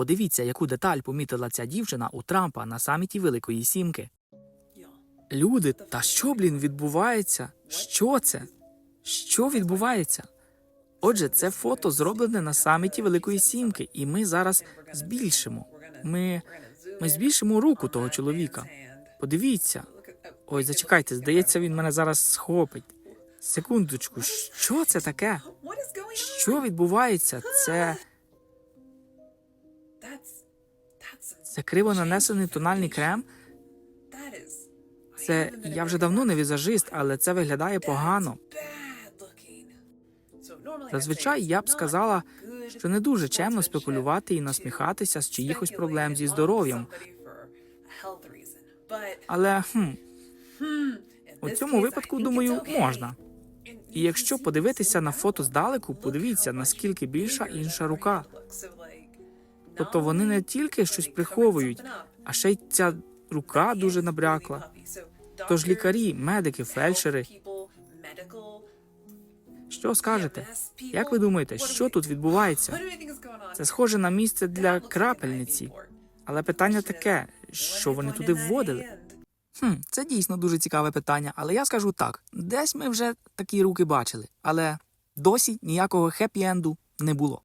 Подивіться, яку деталь помітила ця дівчина у Трампа на саміті Великої Сімки. Люди, та що, блін, відбувається? Що це? Що відбувається? Отже, це фото зроблене на саміті Великої Сімки, і ми зараз збільшимо. Ми, ми збільшимо руку того чоловіка. Подивіться. Ой, зачекайте, здається, він мене зараз схопить. Секундочку, що це таке? Що відбувається? Це, це криво нанесений тональний крем. Це я вже давно не візажист, але це виглядає погано. Зазвичай я б сказала, що не дуже чемно спекулювати і насміхатися з чиїхось проблем зі здоров'ям. Але хм, у цьому випадку, думаю, можна. І якщо подивитися на фото здалеку, подивіться, наскільки більша інша рука. Тобто вони не тільки щось приховують, а ще й ця рука дуже набрякла. Тож лікарі, медики, фельдшери, що скажете? Як ви думаєте, що тут відбувається? Це схоже на місце для крапельниці. Але питання таке, що вони туди вводили? Хм, це дійсно дуже цікаве питання, але я скажу так: десь ми вже такі руки бачили, але досі ніякого хеппі-енду не було.